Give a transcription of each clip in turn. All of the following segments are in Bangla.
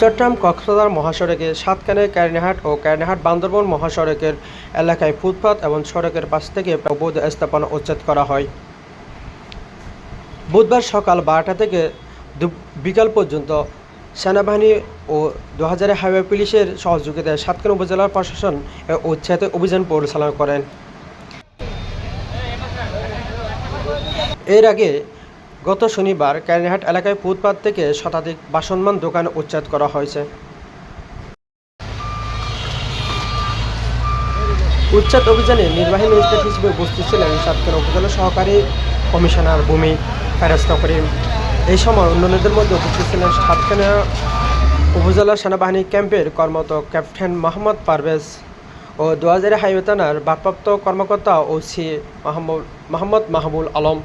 চট্টগ্রাম কক্সবাজার মহাসড়কে সাতকানে ক্যারিনাহাট ও ক্যারিনাহাট বান্দরবন মহাসড়কের এলাকায় ফুটপাত এবং সড়কের পাশ থেকে অবৈধ স্থাপনা উচ্ছেদ করা হয়। বুধবার সকাল বারোটা থেকে বিকাল পর্যন্ত সেনাবাহিনী ও দু হাজার হাইওয়ে পুলিশের সহযোগিতায় সাতকান উপজেলার প্রশাসন উচ্ছেদ অভিযান পরিচালনা করেন। এর আগে গত শনিবার ক্যারিনহাট এলাকায় ফুটপাত থেকে শতাধিক বাসনমান দোকান উচ্ছেদ করা হয়েছে। উচ্ছেদ অভিযানে নির্বাহী ম্যাজিস্ট্রেট হিসেবে উপস্থিত ছিলেন সাতক্ষীরা উপজেলা সহকারী কমিশনার ভূমি ফেরাস্তা করিম এই সময় অন্যান্যদের মধ্যে উপস্থিত ছিলেন সাতক্ষীরা উপজেলা সেনাবাহিনী ক্যাম্পের কর্মরত ক্যাপ্টেন মোহাম্মদ পারভেজ ও দোয়াজারি হাইওয়ে থানার ভারপ্রাপ্ত কর্মকর্তা ও সি মাহমুদ মোহাম্মদ মাহবুল আলম।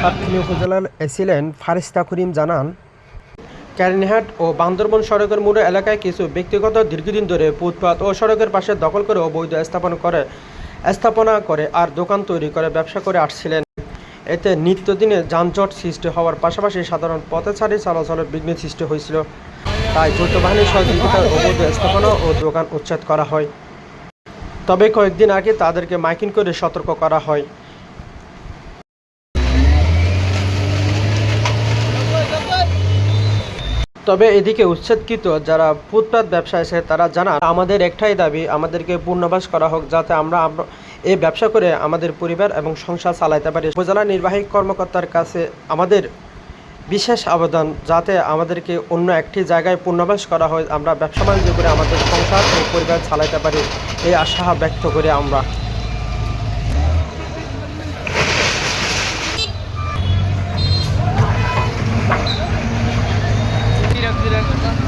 সাতক্ষীরা উপজেলার এসিলেন্ট ফারিস্তা করিম জানান, ক্যারিনহাট ও বান্দরবন সড়কের মোড় এলাকায় কিছু ব্যক্তিগত দীর্ঘদিন ধরে ফুটপাত ও সড়কের পাশে দখল করে অবৈধ স্থাপন করে, স্থাপনা করে আর দোকান তৈরি করে, ব্যবসা করে আসছিলেন। এতে নিত্যদিনে যানজট সৃষ্টি হওয়ার পাশাপাশি সাধারণ পথচারী চলাচলের বিঘ্ন সৃষ্টি হয়েছিল। তাই যৌথ বাহিনীর সহযোগিতায় অবৈধ স্থাপনা ও দোকান উচ্ছেদ করা হয়। তবে কয়েকদিন আগে তাদেরকে মাইকিং করে সতর্ক করা হয়। তবে এদিকে উচ্ছেদকৃত যারা ফুটপাত ব্যবসায় আছে, তারা জানান, আমাদের একটাই দাবি, আমাদেরকে পূর্ণবাস করা হোক যাতে আমরা আমরা এই ব্যবসা করে আমাদের পরিবার এবং সংসার চালাইতে পারি। উপজেলা নির্বাহী কর্মকর্তার কাছে আমাদের বিশেষ আবেদন, যাতে আমাদেরকে অন্য একটি জায়গায় পূর্ণবাস করা হয়। আমরা ব্যবসা বাণিজ্য করে আমাদের সংসার ও পরিবার চালাইতে পারি, এই আশা ব্যক্ত করে আমরা। Gracias.